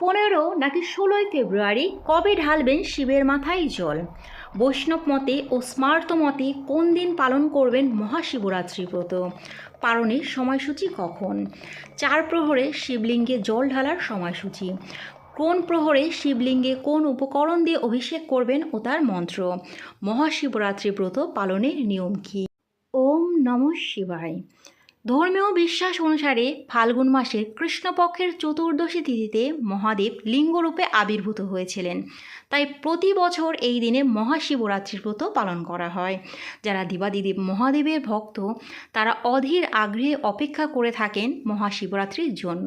পনেরো নাকি ষোলোই ফেব্রুয়ারি কবে ঢালবেন শিবের মাথায় জল? বৈষ্ণব মতে ও স্মার্ত মতে কোন দিন পালন করবেন মহাশিবরাত্রি ব্রত? পালনের সময়সূচি কখন? চার প্রহরে শিবলিঙ্গে জল ঢালার সময়সূচি। কোন প্রহরে শিবলিঙ্গে কোন উপকরণ দিয়ে অভিষেক করবেন ও তার মন্ত্র? মহাশিবরাত্রি ব্রত পালনের নিয়ম কী? ওম নম শিবায়। ধর্মীয় বিশ্বাস অনুসারে ফাল্গুন মাসের কৃষ্ণপক্ষের চতুর্দশী তিথিতে মহাদেব লিঙ্গরূপে আবির্ভূত হয়েছিলেন। তাই প্রতি বছর এই দিনে মহাশিবরাত্রির ব্রত পালন করা হয়। যারা দিবাদিদেব মহাদেবের ভক্ত, তারা অধীর আগ্রহে অপেক্ষা করে থাকেন মহাশিবরাত্রির জন্য।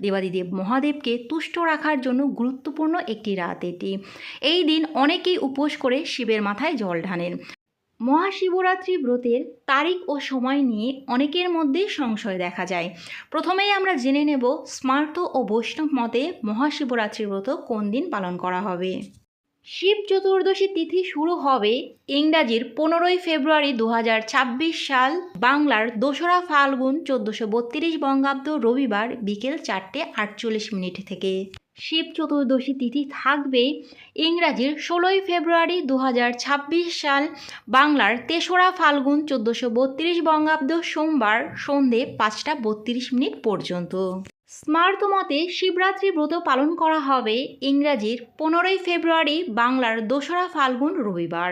দেবাদিদেব মহাদেবকে তুষ্ট রাখার জন্য গুরুত্বপূর্ণ একটি রাত এটি। এই দিন অনেকেই উপোস করে শিবের মাথায় জল ঢালেন। মহাশিবরাত্রি ব্রতের তারিখ ও সময় নিয়ে অনেকের মধ্যে সংশয় দেখা যায়। প্রথমেই আমরা জেনে নেব স্মার্ত ও বৈষ্ণব মতে মহাশিবরাত্রি ব্রত কোন দিন পালন করা হবে। শিব চতুর্দশী তিথি শুরু হবে ইংরাজির পনেরোই ফেব্রুয়ারি দু হাজার ছাব্বিশ সাল। বাংলার দোসরা ফাল্গুন চোদ্দোশো বত্রিশ বঙ্গাব্দ রবিবার বিকেল চারটে আটচল্লিশ মিনিট থেকে। শিব চতুর্দশী তিথি থাকবে ইংরাজির ষোলোই ফেব্রুয়ারি দু হাজার ছাব্বিশ সাল। বাংলার তেসরা ফাল্গুন চোদ্দোশো বত্রিশ বঙ্গাব্দ সোমবার সন্ধে পাঁচটা বত্রিশ মিনিট পর্যন্ত। স্মার্ত মতে শিবরাত্রি ব্রত পালন করা হবে ইংরাজির পনেরোই ফেব্রুয়ারি বাংলার দোসরা ফাল্গুন রবিবার।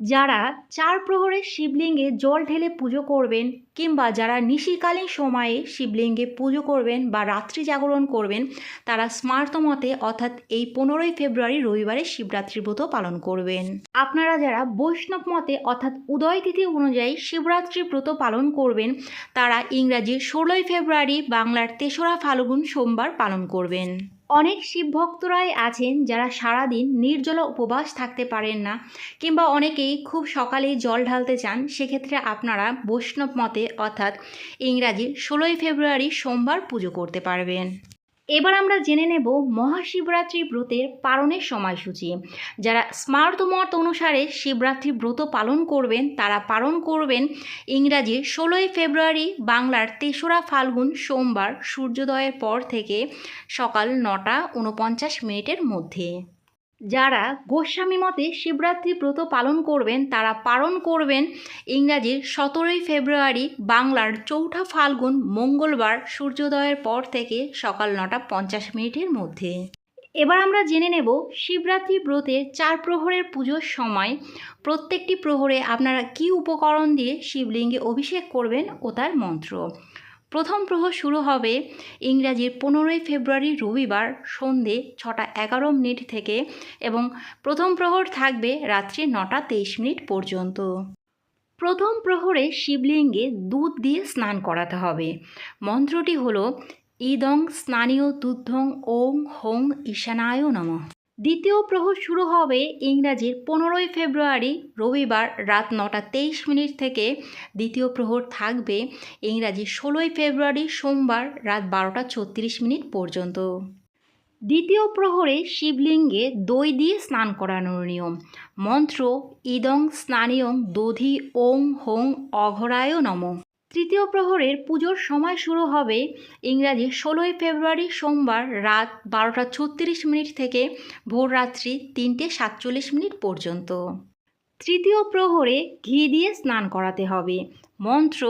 যারা চার প্রহরে শিবলিঙ্গে জল ঢেলে পুজো করবেন কিংবা যারা নিশিকালীন সময়ে শিবলিঙ্গে পুজো করবেন বা রাত্রি জাগরণ করবেন, তারা স্মার্ত মতে অর্থাৎ এই পনেরোই ফেব্রুয়ারি রবিবারে শিবরাত্রি ব্রত পালন করবেন। আপনারা যারা বৈষ্ণব মতে অর্থাৎ উদয় তিথি অনুযায়ী শিবরাত্রি ব্রত পালন করবেন, তারা ইংরাজির ষোলোই ফেব্রুয়ারি বাংলার তেসরা ফাল্গুন সোমবার পালন করবেন। অনেক শিব ভক্তরাই আছেন যারা সারাদিন নির্জলা উপবাস থাকতে পারেন না কিংবা অনেকেই খুব সকালেই জল ঢালতে চান, সেক্ষেত্রে আপনারা বৈষ্ণব মতে অর্থাৎ ইংরাজি ষোলোই ফেব্রুয়ারি সোমবার পুজো করতে পারবেন। এবার আমরা জেনে নেব মহাশিবরাত্রি ব্রতের পালনের সময়সূচি। যারা স্মার্ত মত অনুসারে শিবরাত্রি ব্রত পালন করবেন, তারা পালন করবেন ইংরাজি ষোলোই ফেব্রুয়ারি বাংলার তেসরা ফাল্গুন সোমবার সূর্যোদয়ের পর থেকে সকাল নটা উনপঞ্চাশ মিনিটের মধ্যে। যারা গোস্বামী মতে শিবরাত্রি ব্রত পালন করবেন, তারা পালন করবেন ইংরাজির সতেরোই ফেব্রুয়ারি বাংলার চৌঠা ফাল্গুন মঙ্গলবার সূর্যোদয়ের পর থেকে সকাল নটা পঞ্চাশ মিনিটের মধ্যে। এবার আমরা জেনে নেব শিবরাত্রি ব্রতের চার প্রহরের পুজোর সময় প্রত্যেকটি প্রহরে আপনারা কী উপকরণ দিয়ে শিবলিঙ্গে অভিষেক করবেন ও তার মন্ত্র। প্রথম প্রহর শুরু হবে ইংরাজির পনেরোই ফেব্রুয়ারি রবিবার সন্ধে ছটা এগারো মিনিট থেকে এবং প্রথম প্রহর থাকবে রাত্রি নটা তেইশ মিনিট পর্যন্ত। প্রথম প্রহরে শিবলিঙ্গে দুধ দিয়ে স্নান করাতে হবে। মন্ত্রটি হলো, ইদং স্নানীয় দুধং ওং হোং ঈশানায় নমঃ। দ্বিতীয় প্রহর শুরু হবে ইংরাজির পনেরোই ফেব্রুয়ারি, রবিবার রাত নটা তেইশ মিনিট থেকে। দ্বিতীয় প্রহর থাকবে ইংরাজি ষোলোই ফেব্রুয়ারি, সোমবার রাত বারোটা ছত্রিশ মিনিট পর্যন্ত। দ্বিতীয় প্রহরে শিবলিঙ্গে দই দিয়ে স্নান করানোর নিয়ম। মন্ত্র, ইদং স্নানীয়ং দধি ওং হোং অঘরায় নম। তৃতীয় প্রহরের পুজোর সময় শুরু হবে ইংরাজি ষোলোই ফেব্রুয়ারি সোমবার রাত বারোটা ছত্রিশ মিনিট থেকে ভোর রাত্রি তিনটে সাতচল্লিশ মিনিট পর্যন্ত। তৃতীয় প্রহরে ঘি দিয়ে স্নান করাতে হবে। মন্ত্র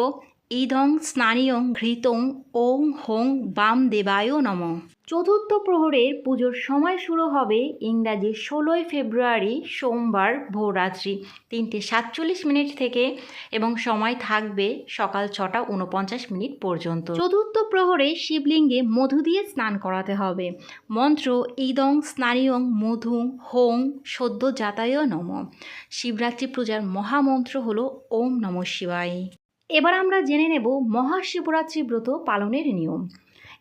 ইদং স্নানীয়ং ঘৃতং ওং হোং বাম দেবায় নম। চতুর্থ প্রহরের পুজোর সময় শুরু হবে ইংরাজি ষোলোই ফেব্রুয়ারি, সোমবার ভোররাত্রি, তিনটে সাতচল্লিশ মিনিট থেকে এবং সময় থাকবে সকাল ছটা উনপঞ্চাশ মিনিট পর্যন্ত। চতুর্থ প্রহরে শিবলিঙ্গে মধু দিয়ে স্নান করাতে হবে। মন্ত্র, ইদং স্নানীয়ং মধু হোং সদ্য যাতায় নম। শিবরাত্রি পূজার মহামন্ত্র হল ওম নম শিবায়। এবার আমরা জেনে নেব মহাশিবরাত্রি ব্রত পালনের নিয়ম।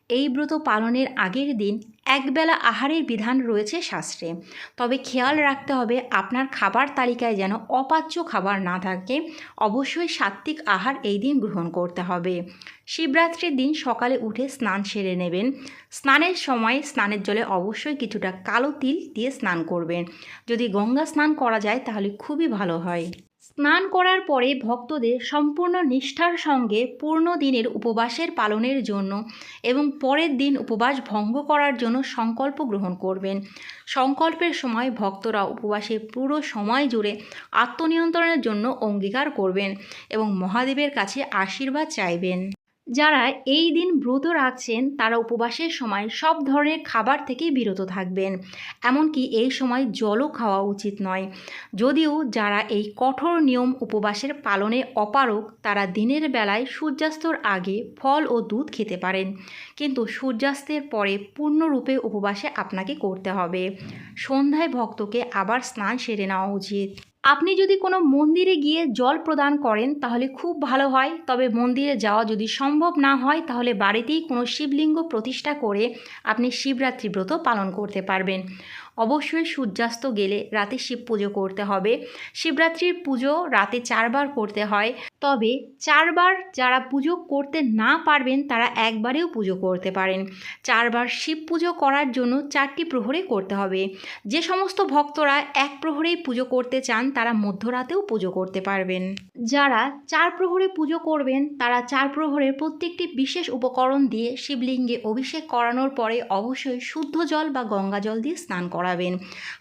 এই ব্রত পালনের আগের দিন একবেলা আহারের বিধান রয়েছে শাস্ত্রে। তবে খেয়াল রাখতে হবে আপনার খাবার তালিকায় যেন অপাচ্য খাবার না থাকে। অবশ্যই সাত্ত্বিক আহার এই দিন গ্রহণ করতে হবে। শিবরাত্রির দিন সকালে উঠে স্নান সেরে নেবেন। স্নানের সময় স্নানের জলে অবশ্যই কিছুটা কালো তিল দিয়ে স্নান করবেন। যদি গঙ্গা স্নান করা যায় তাহলে খুবই ভালো হয়। স্নান করার পরে ভক্তদের সম্পূর্ণ নিষ্ঠার সঙ্গে পূর্ণ দিনের উপবাসের পালনের জন্য এবং পরের দিন উপবাস ভঙ্গ করার জন্য সংকল্প গ্রহণ করবেন। সংকল্পের সময় ভক্তরা উপবাসে পুরো সময় জুড়ে আত্মনিয়ন্ত্রণের জন্য অঙ্গীকার করবেন এবং মহাদেবের কাছে আশীর্বাদ চাইবেন। যারা এই দিন ব্রত রাখছেন, তারা উপবাসের সময় সব ধরনের খাবার থেকে বিরত থাকবেন। এমনকি এই সময় জলও খাওয়া উচিত নয়। যদিও যারা এই কঠোর নিয়ম উপবাসের পালনে অপারক তারা দিনের বেলায় সূর্যাস্তর আগে ফল ও দুধ খেতে পারেন। কিন্তু সূর্যাস্তের পরে পূর্ণরূপে উপবাসে আপনাকে করতে হবে। সন্ধ্যায় ভক্তকে আবার স্নান সেরে নেওয়া উচিত। আপনি যদি কোনো মন্দিরে গিয়ে জল প্রদান করেন, তাহলে খুব ভালো হয়। তবে মন্দিরে যাওয়া যদি সম্ভব না হয়, তাহলে বাড়িতেই কোনো শিবলিঙ্গ প্রতিষ্ঠা করে আপনি শিবরাত্রি ব্রত পালন করতে পারবেন। অবশ্যই সূর্যাস্ত গেলে রাতে শিব পুজো করতে হবে। শিবরাত্রির পুজো রাতে চারবার করতে হয়। তবে চারবার যারা পুজো করতে না পারবেন, তারা একবারেও পুজো করতে পারেন। চারবার শিব পুজো করার জন্য চারটি প্রহরে করতে হবে। যে সমস্ত ভক্তরা এক প্রহরেই পুজো করতে চান, তারা মধ্যরাতেও পুজো করতে পারবেন। যারা চার প্রহরে পুজো করবেন, তারা চার প্রহরের প্রত্যেকটি বিশেষ উপকরণ দিয়ে শিবলিঙ্গে অভিষেক করানোর পরে অবশ্যই শুদ্ধ জল বা গঙ্গা জল দিয়ে স্নান করাবেন।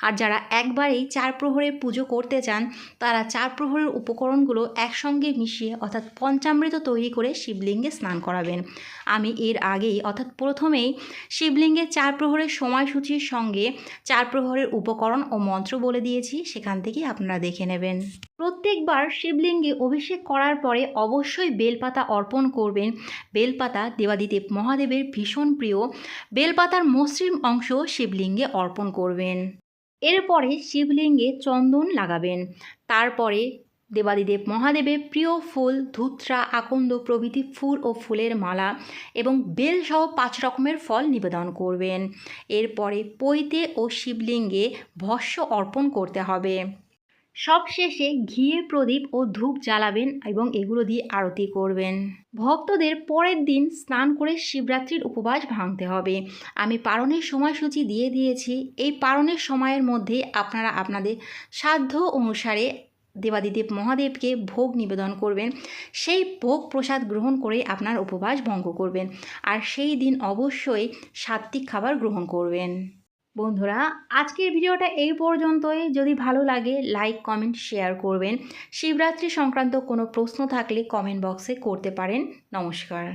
আর যারা একবারেই চার প্রহরে পুজো করতে চান, তারা চার প্রহরের উপকরণগুলো একসঙ্গে মিশিয়ে অর্থাৎ পঞ্চামৃত তৈরি করে শিবলিঙ্গে স্নান করাবেন। আমি এর আগেই অর্থাৎ প্রথমেই শিবলিঙ্গে চার প্রহরের সময়সূচির সঙ্গে চার প্রহরের উপকরণ ও মন্ত্র বলে দিয়েছি, সেখান থেকেই আপনারা দেখে নেবেন। প্রত্যেকবার শিবলিঙ্গে অভিষেক করার পরে অবশ্যই বেলপাতা অর্পণ করবেন। বেলপাতা দেবাদিদেব মহাদেবের ভীষণ প্রিয়। বেলপাতার মসৃণ অংশ শিবলিঙ্গে অর্পণ করবেন। এরপরে শিবলিঙ্গে চন্দন লাগাবেন। তারপরে দেবাদিদেব মহাদেবের প্রিয় ফুল, ধুত্রা, আকন্দ প্রভৃতি ফুল ও ফুলের মালা এবং বেল সহ পাঁচ রকমের ফল নিবেদন করবেন। এরপরে পৈতে ও শিবলিঙ্গে ভস্য অর্পণ করতে হবে। সবশেষে ঘিয়ে প্রদীপ ও ধূপ জ্বালাবেন এবং এগুলো দিয়ে আরতি করবেন। ভক্তদের পরের দিন স্নান করে শিবরাত্রির উপবাস ভাঙতে হবে। আমি পারণের সময়সূচি দিয়ে দিয়েছি। এই পারণের সময়ের মধ্যে আপনারা আপনাদের সাধ্য অনুসারে দেবাদিদেব মহাদেবকে ভোগ নিবেদন করবেন। সেই ভোগ প্রসাদ গ্রহণ করে আপনার উপবাস ভঙ্গ করবেন। আর সেই দিন অবশ্যই সাত্বিক খাবার গ্রহণ করবেন। বন্ধুরা, আজকের ভিডিওটা এই পর্যন্তই। যদি ভালো লাগে লাইক কমেন্ট শেয়ার করবেন। শিবরাত্রি সংক্রান্ত কোনো প্রশ্ন থাকলে কমেন্ট বক্সে করতে পারেন। নমস্কার।